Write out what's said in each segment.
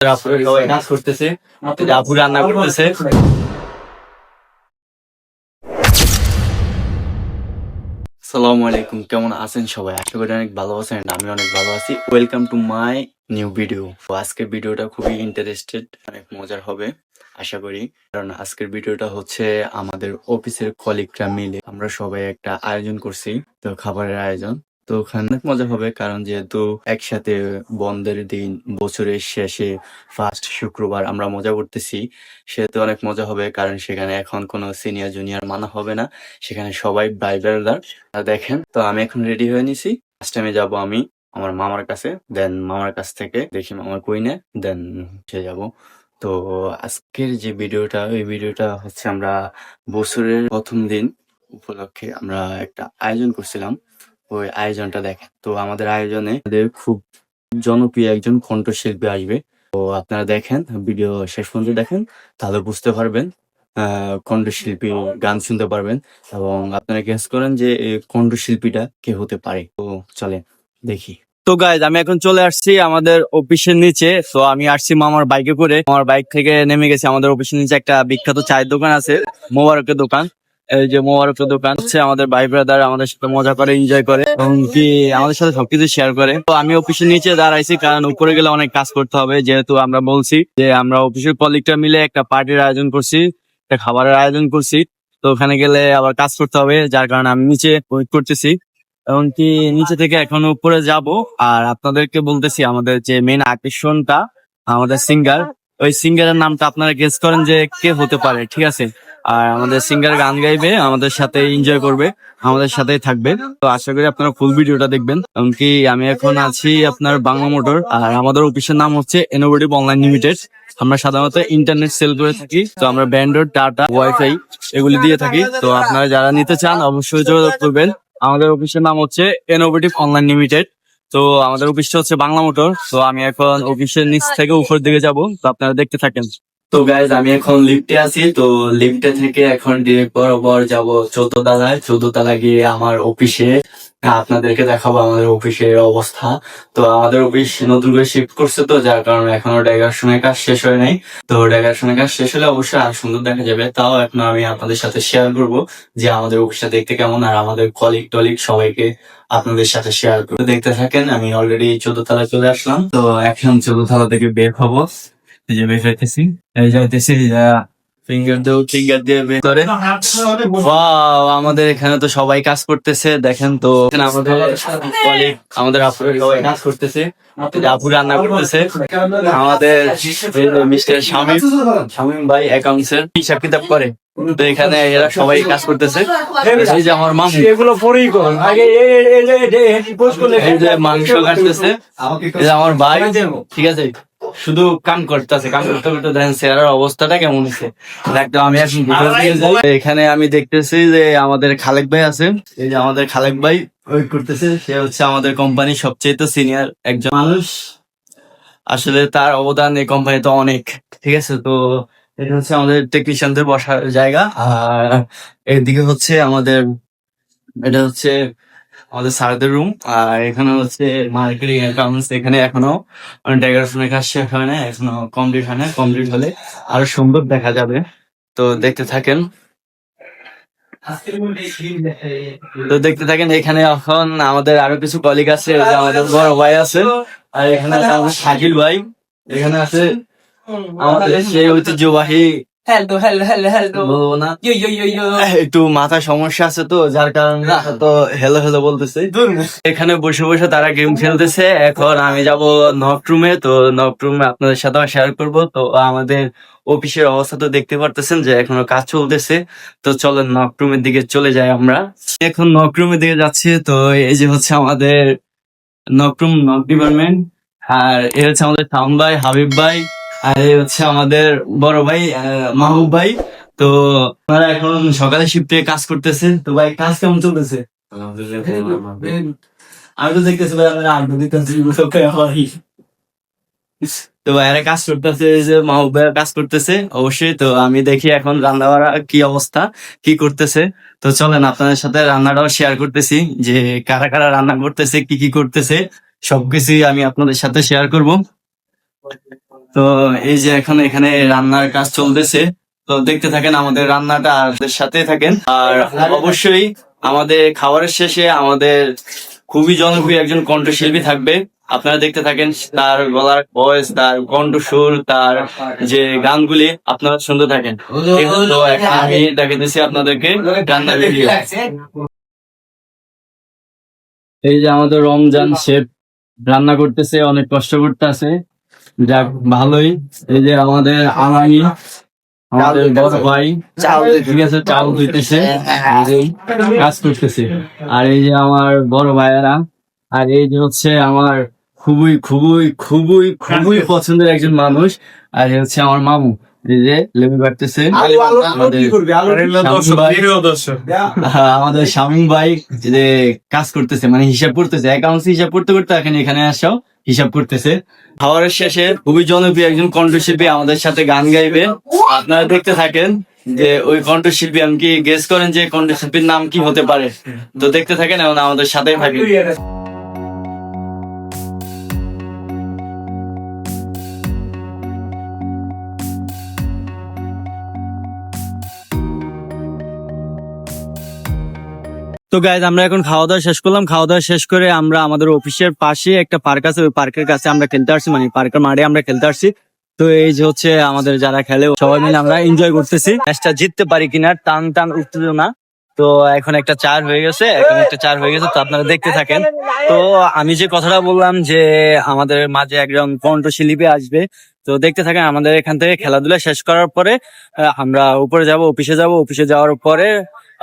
আপুরা সবাই কাজ করতেছে। আপু রান্না করতেছে। সালামু আলাইকুম কেমন আছেন সবাই? আশা করি অনেক ভালো আছেন আমি অনেক ভালো আছি। Welcome to my new video আজকের ভিডিওটা খুবই ইন্টারেস্টেড অনেক মজার হবে আশা করি। কারণ আজকের ভিডিওটা হচ্ছে আমাদের অফিসের কলিগরা মিলে আমরা সবাই একটা আয়োজন করছি তো খাবারের আয়োজন। তো ওখানে অনেক মজা হবে, কারণ যেহেতু একসাথে বন্ধের দিন বছরের শেষে ফার্স্ট শুক্রবার আমরা মজা করতেছি, সেহেতু অনেক মজা হবে, কারণ সেখানে এখন কোনো সিনিয়র জুনিয়র মানা হবে না, সেখানে সবাই ব্রাইডাররা দেখেন, তো আমি এখন রেডি হয়ে নিছি। ফার্স্ট টাইমে যাব আমি আমার মামার কাছে দেন মামার কাছ থেকে দেখি মামার কুইনে দেন সে যাব। তো আজকের যে ভিডিওটা, ওই ভিডিওটা হচ্ছে আমরা বছরের প্রথম দিন উপলক্ষে আমরা একটা আয়োজন করছিলাম। ওই আয়োজনটা দেখেন। তো আমাদের আয়োজনে আমাদের খুব জনপ্রিয় একজন কণ্ঠশিল্পী আসবে। তো আপনারা দেখেন, ভিডিও শেষ পর্যন্ত দেখেন, তাহলে বুঝতে পারবেন কণ্ঠশিল্পী গান শুনতে পারবেন এবং আপনারা গেস করেন যে কণ্ঠশিল্পীটা কে হতে পারে। তো চলে দেখি। তো গাইজ আমি এখন চলে আসছি আমাদের অফিসের নিচে। তো আমি আসছি মামার বাইকে করে। আমার বাইক থেকে নেমে গেছি আমাদের অফিসের নিচে একটা বিখ্যাত চায়ের দোকান আছে, মোবারকের দোকান। এই যে মোবারকের দোকান হচ্ছে আমাদের ভাই ব্রাদার আমাদের সাথে মজা করে এনজয় করে, এবং কি আমাদের সাথে সবকিছু শেয়ার করে। তো আমি অফিসের নিচে দাঁড়াইছি, কারণ উপরে গেলে অনেক কাজ করতে হবে, যেহেতু আমরা বলছি যে আমরা অফিসের কলিগটা মিলে একটা পার্টির আয়োজন করছি, একটা খাবারের আয়োজন করছি। তো ওখানে গেলে আবার কাজ করতে হবে, যার কারণে আমি নিচে ওয়েট করতেছি। এমনকি নিচে থেকে এখন উপরে যাব, আর আপনাদেরকে বলতেছি, আমাদের যে মেন আকর্ষণটা আমাদের সিঙ্গার ওই সিঙ্গারের নামটা আপনারা গেস করেন যে কে হতে পারে, ঠিক আছে? আর আমাদের সিঙ্গার গান গাইবে, আমাদের সাথে এনজয় করবে, আমাদের সাথেই থাকবে। তো আশা করি আপনারা ফুল ভিডিওটা দেখবেন। এমনকি আমি এখন আছি আপনার বাংলা মোটর, আর আমাদের অফিসের নাম হচ্ছে ইনোভেটিভ অনলাইন লিমিটেড আমরা সাধারণত ইন্টারনেট সেল করে থাকি, তো আমরা ব্যান্ডেড টাটা ওয়াইফাই এগুলি দিয়ে থাকি। তো আপনারা যারা নিতে চান, অবশ্যই যোগাযোগ করবেন। আমাদের অফিসের নাম হচ্ছে ইনোভেটিভ অনলাইন লিমিটেড তো আমাদের অফিসটা হচ্ছে বাংলা মোটর। তো আমি এখন অফিসের নিচ থেকে উপর দিকে যাব, তো আপনারা দেখতে থাকেন। তো গাইজ আমি এখন লিফটে আছি, তো লিফটে থেকে এখন ডিরেক্ট বরাবর যাব চৌদ্দ তলায়। চৌদ্দ তলা গিয়ে আমার অফিসে আপনাদেরকে দেখাবো আমাদের অফিসের অবস্থা। তো আমাদের অফিস নতুন করে শিফট করছে তো, যার কারণে এখনও ডেকারেশনের কাজ শেষ হয় নাই। তো ডেকারেশনের কাজ শেষ হলে অবশ্যই আর সুন্দর দেখা যাবে। তাও এখন আমি আপনাদের সাথে শেয়ার করব যে আমাদের অফিসটা দেখতে কেমন, আর আমাদের কলিগ টলিগ সবাইকে আপনাদের সাথে শেয়ার করব। দেখতে থাকেন, আমি অলরেডি চোদ্দ তলায় চলে আসলাম। তো এখন চোদ্দ তলা থেকে বের হব। যে বের হইতেছি এই যাইতেছি ফিঙ্গার দিয়ে ফিঙ্গার দিয়ে বের করে আমাদের এখানে তো সবাই কাজ করতেছে দেখেন তো আমাদের আমাদের কাজ করতেছে আপু রান্না করতেছে আমাদের মিস্টার শামিম শামিম ভাই হিসাব কিতাব করে তো এখানে এরা সবাই কাজ করতেছে আমার এগুলো পরেই করুন আগে মাংস কাটতেছে আমার ভাই ঠিক আছে শুধু কাম করতেছে কাম করতে করতে দেখেন চেহারার অবস্থাটা কেমন হচ্ছে একদম আমি এখন আমি দেখতেছি যে আমাদের খালেক ভাই আছে। এই যে আমাদের খালেক ভাই ওয়েট করতেছে? সে হচ্ছে আমাদের কোম্পানির সবচেয়ে তো সিনিয়র একজন মানুষ। আসলে তার অবদান এই কোম্পানিতে অনেক ঠিক আছে? তো এটা হচ্ছে আমাদের টেকনিশিয়ানদের বসার জায়গা। আর এদিকে হচ্ছে আমাদের এটা হচ্ছে আমাদের স্যারদের রুম আর এখানে হচ্ছে মার্কেটিং অ্যাকাউন্টস এখানে এখনও ডেকোরেশনের কাজ শেষ হয় না এখনও কমপ্লিট হয় না কমপ্লিট হলে আরও সুন্দর দেখা যাবে। তো দেখতে থাকেন। তো দেখতে থাকেন, এখানে এখন আমাদের আরও কিছু কলিগ আছে আমাদের বড় ভাই আছে, আর এখানে আছে আমাদের শাকিল ভাই। এখানে আছে আমাদের সেই ঐতিহ্যবাহী হ্যালো হ্যালো হ্যালো হ্যালো না। ইয়ো ইয়ো ইয়ো ইয়ো। একটু মাথায় সমস্যা আছে তো যার কারণে তো হেলো হেলো বলতেছে। এখানে বসে বসে তারা গেম খেলতেছে। এখন আমি যাব নক রুমে তো নক রুমে আপনাদের সাথে শেয়ার করব। তো আমাদের অফিসের অবস্থা তো দেখতে পারতেছেন যে এখনও কাজ চলতেছে। তো চলেন নক রুমের দিকে চলে যাই আমরা। এখন নক রুমের দিকে যাচ্ছি। তো এই যে হচ্ছে আমাদের নক রুম নক ডিপার্টমেন্ট আর এ হচ্ছে আমাদের শাওন ভাই হাবিব ভাই। আর এই হচ্ছে আমাদের বড় ভাই মাহবুব ভাই। তো আপনারা এখন সকালে শিফটে কাজ করতেছে। তো ভাই কাজ কেমন চলতেছে? আমি তো দেখতেছি ভাই আপনারা আড্ডা দিতেছি ভাই তো ভাইয়ারা কাজ করতেছে যে মাহবুব ভাইয়া কাজ করতেছে অবশ্যই। তো আমি দেখি এখন রান্না বাড়া কি অবস্থা কি করতেছে। তো চলেন আপনাদের সাথে রান্নাটাও শেয়ার করতেছি যে কারা কারা রান্না করতেছে কি কি করতেছে সবকিছুই আমি আপনাদের সাথে শেয়ার করব। তো এই যে এখন এখানে রান্নার কাজ চলতেছে, তো দেখতে থাকেন আমাদের রান্নাটা আমাদের সাথে থাকেন। আর অবশ্যই আমাদের খাবারের শেষে আমাদের খুবই জনপ্রিয় একজন কণ্ঠশিল্পী থাকবে। আপনারা দেখতে থাকেন তার গলার ভয়েস তার কণ্ঠস্বর তার যে গানগুলি, আপনারা শুনতে থাকেন। আমি দেখাতেছি আপনাদেরকে রান্নার ভিডিও এই যে আমাদের রমজান শেফ রান্না করতেছে, অনেক কষ্ট করতেছে। যাক ভালোই। এই যে আমাদের আনামি আমাদের বড় ভাই। ঠিক আছে চাল ধুইতেছে কাজ করতেছে। আর এই যে আমার বড় ভাইয়েরা আর এই যে হচ্ছে আমার খুবই খুবই খুবই খুবই পছন্দের একজন মানুষ আর এই হচ্ছে আমার মামু। এই যে লেবু কাটতেছে। আমাদের শামীম ভাই। আমাদের শামীম ভাই যে কাজ করতেছে মানে হিসাব করতেছে। অ্যাকাউন্টস হিসাব করতে করতে এখন এখানে আসাও হিসাব করতেছে। খাবারের শেষে খুবই জনপ্রিয় একজন কণ্ঠশিল্পী আমাদের সাথে গান গাইবে। আপনারা দেখতে থাকেন যে ওই কণ্ঠশিল্পী আমি কি গেস করেন যে কণ্ঠশিল্পীর নাম কি হতে পারে? তো দেখতে থাকেন এবং আমাদের সাথে থাকেন। তো গাইজ আমরা এখন খাওয়া দাওয়া শেষ করলাম। খাওয়া দাওয়া শেষ করে আমরা আমাদের অফিসের পাশে একটা পার্ক আছে, ওই পার্কের কাছে আমরা খেলতে আসছি মানে পার্কের মাঠে আমরা খেলতে আসছি। তো এই যে হচ্ছে আমাদের যারা খেলে, সবাই মিলে আমরা এনজয় করতেছি। ম্যাচটা জিততে পারি কিনা, টান টান উত্তেজনা। তো এখন একটা চার হয়ে গেছে, এখন একটা চার হয়ে গেছে, তো আপনারা দেখতে থাকেন। তো আমি যে কথাটা বললাম যে আমাদের মাঝে একজন কণ্ঠশিল্পী আসবে তো দেখতে থাকেন, আমাদের এখান থেকে খেলাধুলা শেষ করার পরে আমরা উপরে যাব, অফিসে যাব। অফিসে যাওয়ার পরে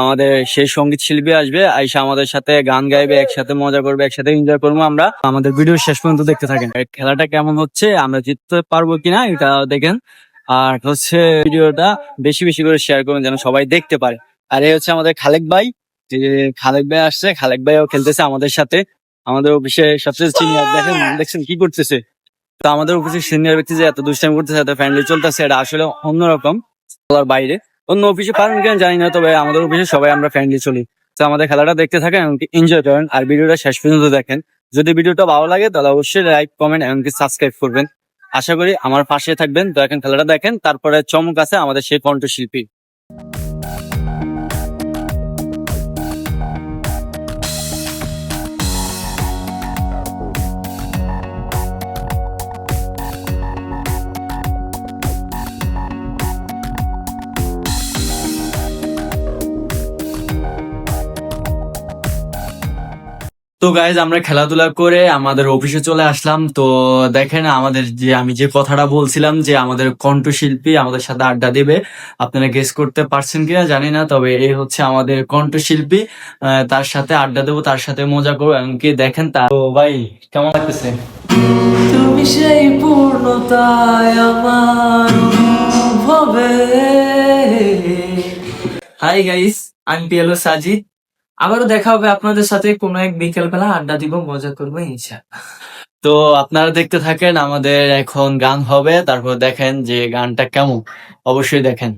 আমাদের সেই সংগীত শিল্পী আসবে, আইসা আমাদের সাথে গান গাইবে, একসাথে মজা করবে, একসাথে এনজয় করব আমরা। আমাদের ভিডিও শেষ পর্যন্ত দেখতে থাকেন। খেলাটা কেমন হচ্ছে, আমরা জিততে পারব কিনা, এটা দেখেন। আর হচ্ছে ভিডিওটা বেশি বেশি করে শেয়ার করবেন যেন সবাই দেখতে পারে। আর এই হচ্ছে আমাদের খালেক ভাই, যে খালেক ভাই আসছে, খালেক ভাইও খেলতেছে আমাদের সাথে। আমাদের অফিসে সবচেয়ে দেখেন, দেখছেন কি করতেছে? তো আমাদের অফিসের সিনিয়র ব্যক্তি যে এত দুষ্টামি করতেছে, এত ফ্যামিলি চলতেছে, এটা আসলে অন্যরকম বলার বাইরে। অন্য অফিসে পারেন কিনা জানি না, তবে আমাদের অফিসে সবাই আমরা ফ্রেন্ডলি চলি। তো আমাদের খেলাটা দেখতে থাকেন, এমনকি এনজয় করেন, আর ভিডিওটা শেষ পর্যন্ত দেখেন। যদি ভিডিওটা ভালো লাগে, তাহলে অবশ্যই লাইক কমেন্ট এমনকি সাবস্ক্রাইব করবেন। আশা করি আমার পাশে থাকবেন, তো এখন খেলাটা দেখেন, তারপরে চমক আছে আমাদের সেই কণ্ঠশিল্পী। তো গাইজ আমরা খেলাধুলা করে আমাদের অফিসে চলে আসলাম। তো দেখেন আমাদের যে আমি যে কথাটা বলছিলাম যে আমাদের কণ্ঠশিল্পী আমাদের সাথে আড্ডা দেবে। আপনারা গেস করতে পারছেন কিনা জানি না তবে এই হচ্ছে আমাদের কণ্ঠশিল্পী। তার সাথে আড্ডা দেবো তার সাথে মজা করব এমনকি দেখেন তা তো ভাই কেমন লাগতেছে? তুমি সেই পূর্ণতায় আমার হাই গাইস আমি পিয়ালো সাজিদ আবারও দেখা হবে আপনাদের সাথে কোনো এক বিকেলবেলা আড্ডা দিব মজা করব ইনশা তো আপনারা দেখতে থাকেন আমাদের এখন গান হবে তারপর দেখেন যে গানটা কেমন। অবশ্যই দেখেন।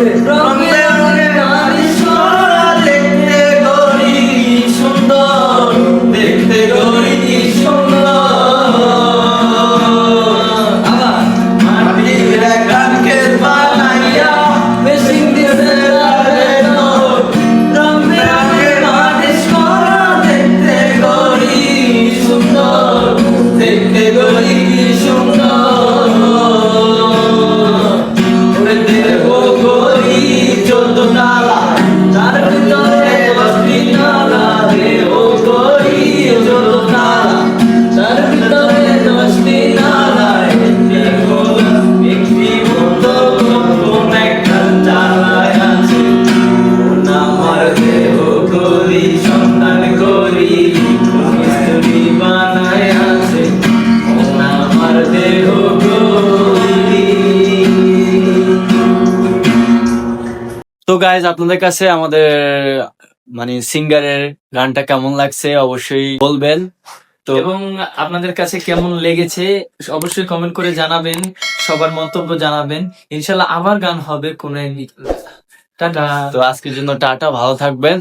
Brown. তো গাইজ আপনাদের কাছে আমাদের মানে সিঙ্গারের গানটা কেমন লাগছে অবশ্যই বলবেন। তো এবং আপনাদের কাছে কেমন লেগেছে অবশ্যই কমেন্ট করে জানাবেন সবার মন্তব্য জানাবেন। ইনশাল্লাহ আবার গান হবে কোন টাটা। তো আজকের জন্য টাটা ভালো থাকবেন।